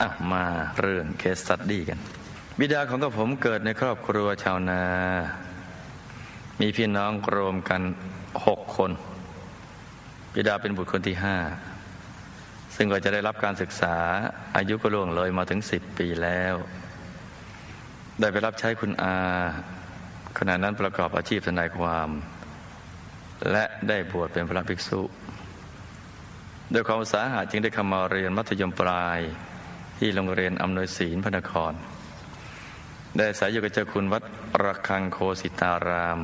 อะมาเรื่องเคสตัดดี้กัน บิดาของกับผมเกิดในครอบครัวชาวนา มีพี่น้องรวมกันหกคน บิดาเป็นบุตรคนที่ห้าซึ่งก็จะได้รับการศึกษาอายุก็ล่วงเลยมาถึงสิบปีแล้ว ได้ไปรับใช้คุณอาขณะนั้นประกอบอาชีพทนายความ และได้บวชเป็นพระภิกษุโดยความอุตสาหะจึงได้เข้ามาเรียนมัธยมปลาย ที่โรงเรียนอำนวยศีลพระนคร ได้อายอยู่กับเจ้าคุณวัดระฆังโคสิตาราม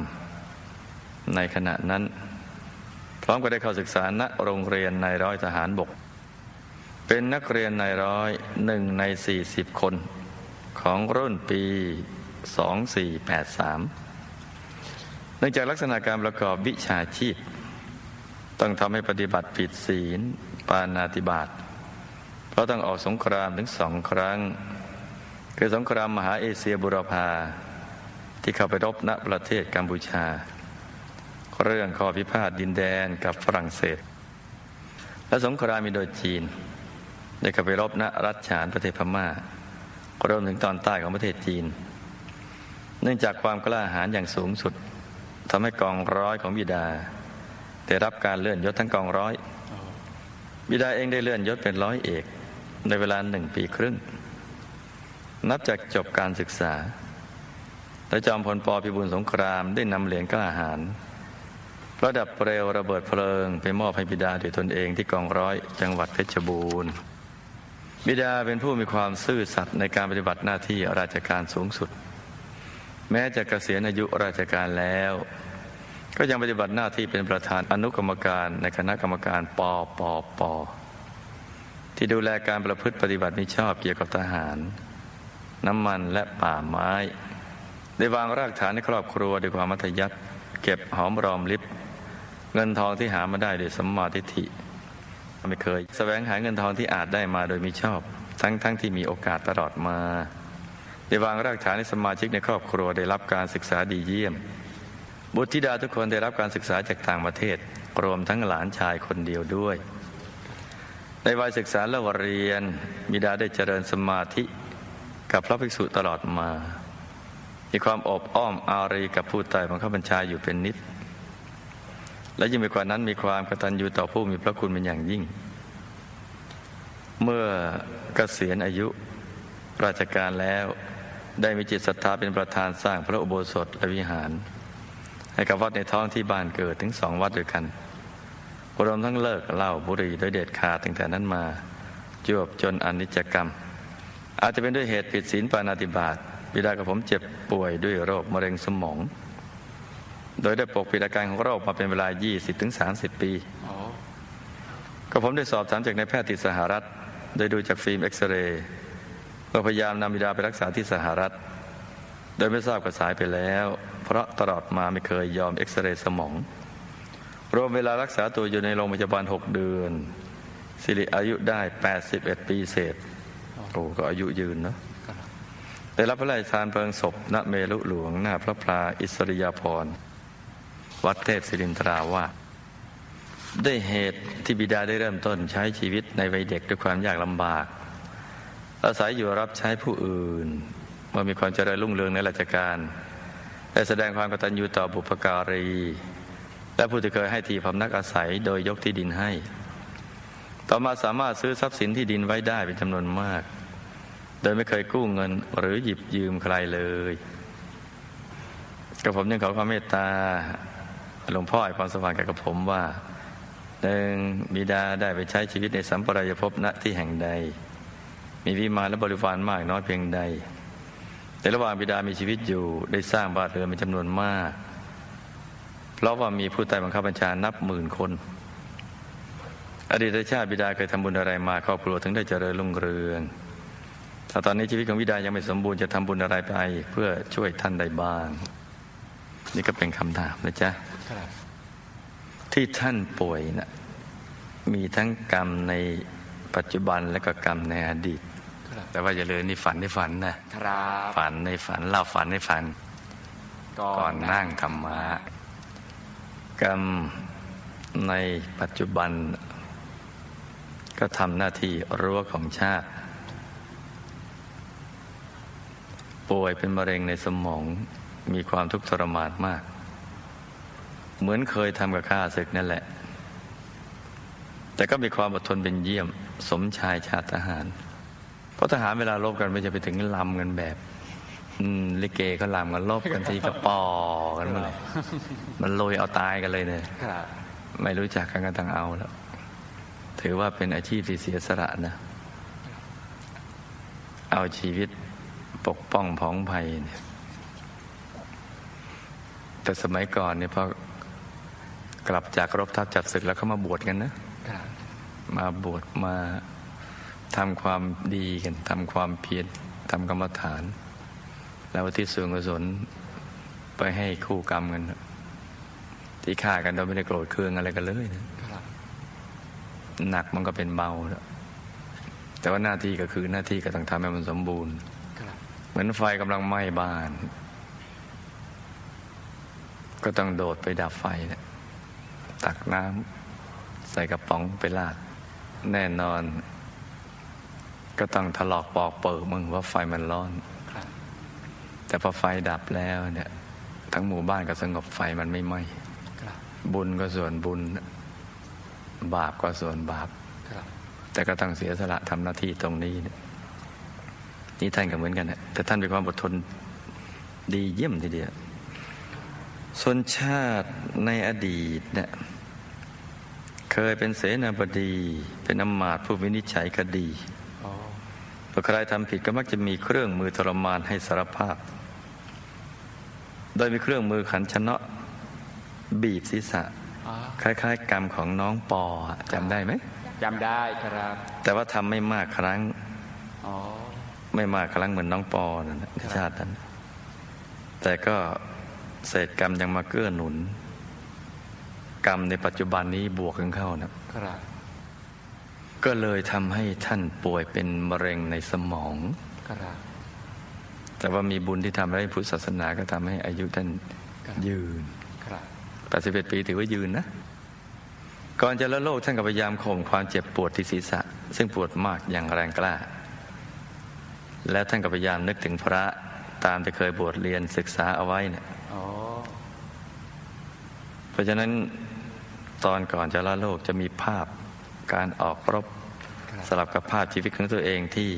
ในขณะนั้น พร้อมกับได้เข้าศึกษาณโรงเรียนในร้อยทหารบก เป็นนักเรียนในร้อยหนึ่งในสี่สิบคน ของรุ่นปี 2483 เนื่องจากลักษณะการประกอบวิชาชีพ ต้องทำให้ปฏิบัติผิดศีล ปานาติบาต เพราะต้องออกสงครามถึงสองครั้ง คือสงครามมหาเอเชียบุรพาที่เข้าไปรบณประเทศกัมพูชา เรื่องข้อพิพาทดินแดนกับฝรั่งเศส และสงครามอินโดจีน ได้เข้าไปรบณรัฐฉานประเทศพม่ารวมถึงตอนใต้ของประเทศจีน เนื่องจากความกล้าหาญอย่างสูงสุดทำให้กองร้อยของบิดา ได้รับการเลื่อนยศทั้งกองร้อย บิดาเองได้เลื่อนยศเป็นร้อยเอก ในเวลาหนึ่งปีครึ่ง นับจากจบการศึกษาและจอมพลปพิบูลสงครามได้นำเหรียญกล้าหาญประดับเปลวระเบิดเพลิง ไปมอบให้บิดาด้วยตนเองที่กองร้อยจังหวัดเพชรบูรณ์ บิดาเป็นผู้มีความซื่อสัตย์ในการปฏิบัติหน้าที่ราชการสูงสุด แม้จะเกษียณอายุราชการแล้ว ก็ยังปฏิบัติหน้าที่เป็นประธานอนุกรรมการในคณะกรรมการปปป ที่ดูแลการประพฤติปฏิบัติมิชอบเกี่ยวกับทหาร น้ำมันและป่าไม้ ได้วางรากฐานในครอบครัวด้วยความมัธยัติเก็บหอมรอมริบเงินทองที่หามาได้ด้วยสัมมาทิฏฐิไม่เคยแสวงหาเงินทองที่อาจได้มาโดยมิชอบ ทั้งทั้งที่มีโอกาสตลอดมาได้วางรากฐานในสมาชิกในครอบครัวได้รับการศึกษาดีเยี่ยม บุตรธิดาทุกคนได้รับการศึกษาจากต่างประเทศ รวมทั้งหลานชายคนเดียวด้วย ในวัยศึกษาและวเรียนบิดาได้เจริญสมาธิกับพระภิกษุตลอดมา มีความอบอ้อมอารีกับผู้ใต้บังคับบัญชาอยู่เป็นนิด และยิ่งไปกว่านั้นมีความกตัญญูต่อผู้มีพระคุณเป็นอย่างยิ่ง เมื่อเกษียณอายุราชการแล้วได้มีจิตศรัทธาเป็นประธานสร้างพระอุโบสถและวิหาร ให้กับวัดในท้องที่บ้านเกิดถึงสองวัดด้วยกัน รวมทั้งเลิกเหล้าบุหรี่โดยเด็ดขาดตั้งแต่นั้นมา จวบจนอนิจจกรรม อาจจะเป็นด้วยเหตุผิดศีลปานาติบาตบิดากับผมเจ็บป่วยด้วยโรคมะเร็งสมอง โดยได้ปกปิดอาการของโรคมาเป็นเวลา 20-30 ปีก็ผมได้สอบถามจากนายแพทย์ที่สหรัฐ โดยดูจากฟิล์มเอ็กซเรย์ก็พยายามนำบิดาไปรักษาที่สหรัฐ โดยไม่ทราบกระสายไปแล้ว เพราะตลอดมาไม่เคยยอมเอ็กซเรย์สมอง รวมเวลารักษาตัวอยู่ในโรงพยาบาล 6 เดือน สิริอายุได้ 81 ปีเศษ โอ้ก็อายุยืนเนาะได้รับพระราชทานเพลิงศพณเมลุหลวง หน้าพระพลาอิสริยาภรณ์วัดเทพศิรินทราวาสด้วยเหตุที่บิดาได้เริ่มต้นใช้ชีวิตในวัยเด็กด้วยความยากลำบาก อาศัยอยู่รับใช้ผู้อื่น เมื่อมีความเจริญรุ่งเรืองในราชการ ได้แสดงความกตัญญูต่อบุพการี และผู้ที่เคยให้ที่พำนักอาศัยโดยยกที่ดินให้ ต่อมาสามารถซื้อทรัพย์สินที่ดินไว้ได้เป็นจำนวนมาก โดยไม่เคยกู้เงินหรือหยิบยืมใครเลยกับผมยังขอความเมตตาหลวงพ่อให้ความสว่างแก่กับผมว่าหนึ่งบิดาได้ไปใช้ชีวิตในสัมปรายภพณที่แห่งใด มีวิมานและบริวารมากน้อยเพียงใด แต่ระหว่างบิดามีชีวิตอยู่ได้สร้างบ้านเรือนเป็นจำนวนมาก ราะว่ามีผู้ใต้บังคับบัญชานับหมื่นคน อดีตชาติบิดาเคยทำบุญอะไรมาครอบครัวถึงได้เจริญรุ่งเรืองแต่ตอนนี้ชีวิตของบิดายังไม่สมบูรณ์จะทำบุญอะไรไป เพื่อช่วยท่านได้บ้าง นี่ก็เป็นคำถามนะจ๊ะที่ท่านป่วยนะมีทั้งกรรมในปัจจุบันและก็กรรมในอดีตแต่ว่าอย่าเลยนี่ฝันในฝันนะครับฝันในฝันเล่าฝันในฝัน ก่อนนั่งธรรมะ กรรมในปัจจุบัน ก็ทำหน้าที่รั้วของชาติ ป่วยเป็นมะเร็งในสมองมีความทุกข์ทรมานมาก เหมือนเคยทำกับข้าศึกนั่นแหละ แต่ก็มีความอดทนเป็นเยี่ยม สมชายชาติทหาร เพราะทหารเวลาลบกันไม่จะไปถึงลำกันแบบ อืมลิเกเขาลำกันลบกันทีก็ปอกันเมื่อไหร่มันลอยเอาตายกันเลยเนี่ยครับไม่รู้จักกันก็ต้องเอาแล้ว ถือว่าเป็นอาชีพที่เสียสละนะ เอาชีวิตปกป้องผองภัยเนี่ยแต่สมัยก่อนเนี่ยพอกลับจากรบทัพจับศึกแล้วเขามาบวชกันนะครับมาบวชมาทำความดีกันทำความเพียรทำกรรมฐาน แล้วที่ส่วนกุศลไปให้คู่กรรมกันนะที่ฆ่ากันโดยไม่ได้โกรธเคืองอะไรกันเลยนะครับหนักมันก็เป็นเบาแล้วแต่ว่าหน้าที่ก็คือหน้าที่ก็ต้องทำให้มันสมบูรณ์ครับเหมือนไฟกำลังไหม้บ้าน ก็ต้องโดดไปดับไฟนะตักน้ำใส่กระป๋องไปลาด แน่นอน ก็ต้องถลอกปอกเปิดมึงว่าไฟมันร้อนครับ แต่พอไฟดับแล้วเนี่ย ทั้งหมู่บ้านก็สงบไฟมันไม่ไหม้บุญก็ส่วนบุญ บาปก็ส่วนบาปบแต่ก็ต้องเสียสละทำหน้าที่ตรงนี้เนี่ยนี่ท่านก็เหมือนกันนะแต่ท่านมีความอดทนดีเยี่ยมทีเดียวส่วนชาติในอดีตเนี่ยเคยเป็นเสนาบดี เป็นอำมาตย์ผู้วินิจฉัยคดีพอใครทำผิดก็มักจะมีเครื่องมือทรมานให้สารภาพ โดยมีเครื่องมือขันชนะบีบศีรษะอ๋อคล้ายๆ กรรมของน้องปออะจำได้ไหมจำได้ครับ แต่ว่าทำไม่มากครั้งอ๋อไม่มากครั้งเหมือนน้องปอนั่นนะในครับชาตินั้น แต่ก็เศษกรรมยังมาเกื้อหนุน กรรมในปัจจุบันนี้บวกกันเข้านะครับก็เลยทำให้ท่านป่วยเป็นมะเร็งในสมองครับ แต่ว่ามีบุญที่ทำให้พุทธศาสนาก็ทำให้อายุท่านครับยืนครับ81ปีถือว่ายืนนะ ก่อนจะละโลกท่านก็พยายามข่มความเจ็บปวดที่ศีรษะ ซึ่งปวดมากอย่างแรงกล้า และท่านก็พยายามนึกถึงพระตามที่เคยบวชเรียนศึกษาเอาไว้เนี่ยอ๋อเพราะฉะนั้นตอนก่อนจะละโลกจะมีภาพการออกรบครับสลับกับภาพชีวิตของตัวเองที่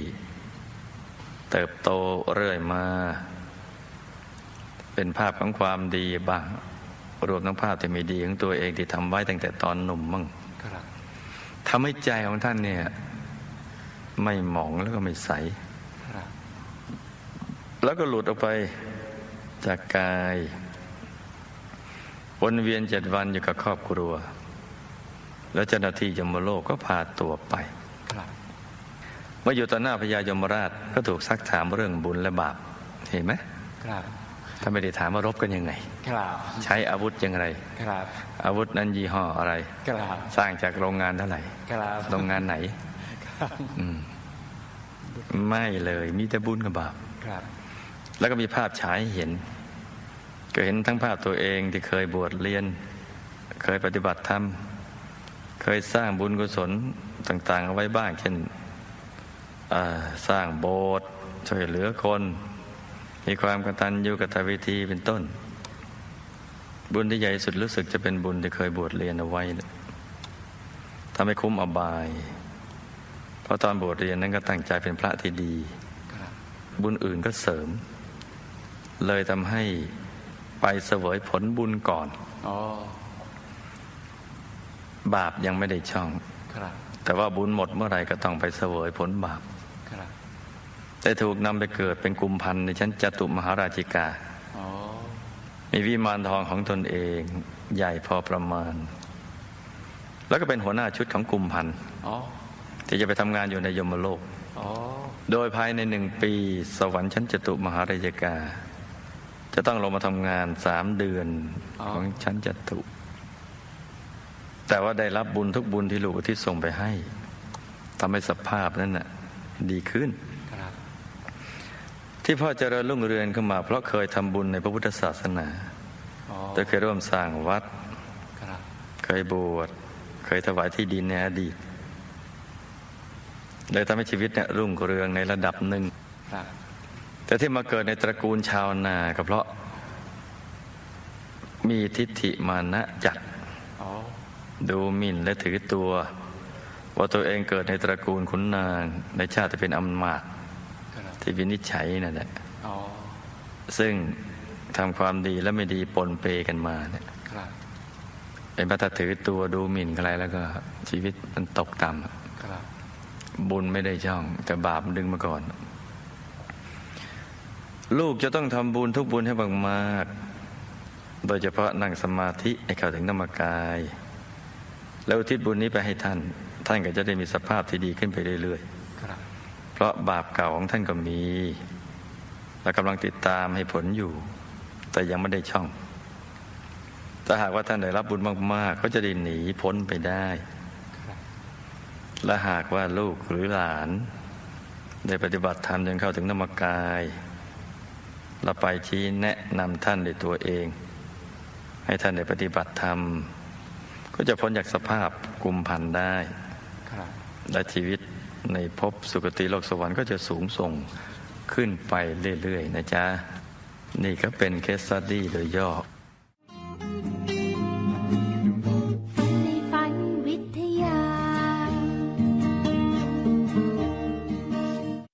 เติบโตเรื่อยมา เป็นภาพของความดีบ้าง รวมทั้งภาพที่ไม่ดีของตัวเองที่ทำไว้ตั้งแต่ตอนหนุ่มมั่งทำให้ใจของท่านเนี่ย ไม่หมองแล้วก็ไม่ใส แล้วก็หลุดออกไปจากกายวนเวียนเจ็ดวันอยู่กับครอบครัว แล้วเจ้าหน้าที่ยมโลกก็พาตัวไปครับ มื่ออยู่ต่อหน้าพญายมราชก็ถูกซักถามเรื่องบุญและบาปเห็นไหมครับถ้าไม่ได้ถามว่ารบกันยังไง ครับ ใช้อาวุธยังไงครับ อาวุธนั้นยี่ห้ออะไร ครับ สร้างจากโรงงานเท่าไหร่ ครับ โรงงานไหน ครับอืมไม่เลยมีแต่บุญกับบาป ครับ แล้วก็มีภาพฉายให้เห็น ก็เห็นทั้งภาพตัวเองที่เคยบวชเรียน เคยปฏิบัติธรรม เคยสร้างบุญกุศลต่าง ๆ เอาไว้บ้างเช่นอ่า สร้างโบสถ์ช่วยเหลือคน มีความกตัญญูกตวิธีเป็นต้น บุญที่ใหญ่สุดรู้สึกจะเป็นบุญที่เคยบวชเรียนเอาไว้นะทำให้คุ้มอบาย เพราะตอนบวชเรียนนั้นก็ตั้งใจเป็นพระที่ดีครับบุญอื่นก็เสริม เลยทำให้ไปเสวยผลบุญก่อนอ๋อบาปยังไม่ได้ช่องครับแต่ว่าบุญหมดเมื่อไหร่ก็ต้องไปเสวยผลบาป ครับแต่ถูกนำไปเกิดเป็นกุมพันธ์ในชั้นจตุมหาราชิกาอ๋อมีวิมานทองของตนเองใหญ่พอประมาณ แล้วก็เป็นหัวหน้าชุดของกุมพันธ์อ๋อที่จะไปทำงานอยู่ในยมโลกอ๋อโดยภายในหนึ่งปี สวรรค์ชั้นจตุมหาราชกา จะต้องลงมาทำงานสามเดือนของชั้นจตุแต่ว่าได้รับบุญทุกบุญที่ลูกอุที่ส่งไปให้ทำให้สภาพนั้นน่ะ ดีขึ้นครับ ที่พ่อเจริญรุ่งเรืองขึ้นมา เพราะเคยทำบุญในพระพุทธศาสนาอ๋อโดยเคยร่วมสร้างวัดครับเคยบวช เคยถวายที่ดินในอดีตเลยทำให้ชีวิตเนี่ยรุ่งเรืองในระดับหนึ่งครับแต่ที่มาเกิดในตระกูลชาวนาก็เพราะ มีทิฏฐิมานะจัดอ๋อดูหมิ่นและถือตัว ว่าตัวเองเกิดในตระกูลขุนนาง ในชาติที่เป็นอำมาตย์ครับ ที่วินิจฉัยนั่นแหละอ๋อซึ่งทำความดีและไม่ดีปนเปกันมาเนี่ยครับเป็นพระถ้าถือตัวดูหมิ่นใครแล้วก็ ชีวิตมันตกต่ำครับบุญไม่ได้ช่อง แต่บาปมันดึงมาก่อน ลูกจะต้องทำบุญทุกบุญให้มากๆโดยเฉพาะนั่งสมาธิให้เข้าถึงธรรมกาย แล้วอุทิศบุญนี้ไปให้ท่าน ท่านก็จะได้มีสภาพที่ดีขึ้นไปเรื่อยครับๆ เพราะบาปเก่าของท่านก็มี และกำลังติดตามให้ผลอยู่ แต่ยังไม่ได้ช่องถ้าหากว่าท่านได้รับบุญมาก ๆ ก็จะได้หนีพ้นไปได้ครับและหากว่าลูกหรือหลาน ได้ปฏิบัติธรรมจนเข้าถึงนามกาย เราไปชี้แนะนำท่านด้วยตัวเอง ให้ท่านได้ปฏิบัติธรรม ก็จะพ้นจากสภาพกุมพันได้ครับและชีวิต ในภพสุคติโลกสวรรค์ก็จะสูงส่งขึ้นไปเรื่อยๆนะจ๊ะ นี่ก็เป็นเคสสตดี้โดยย่อ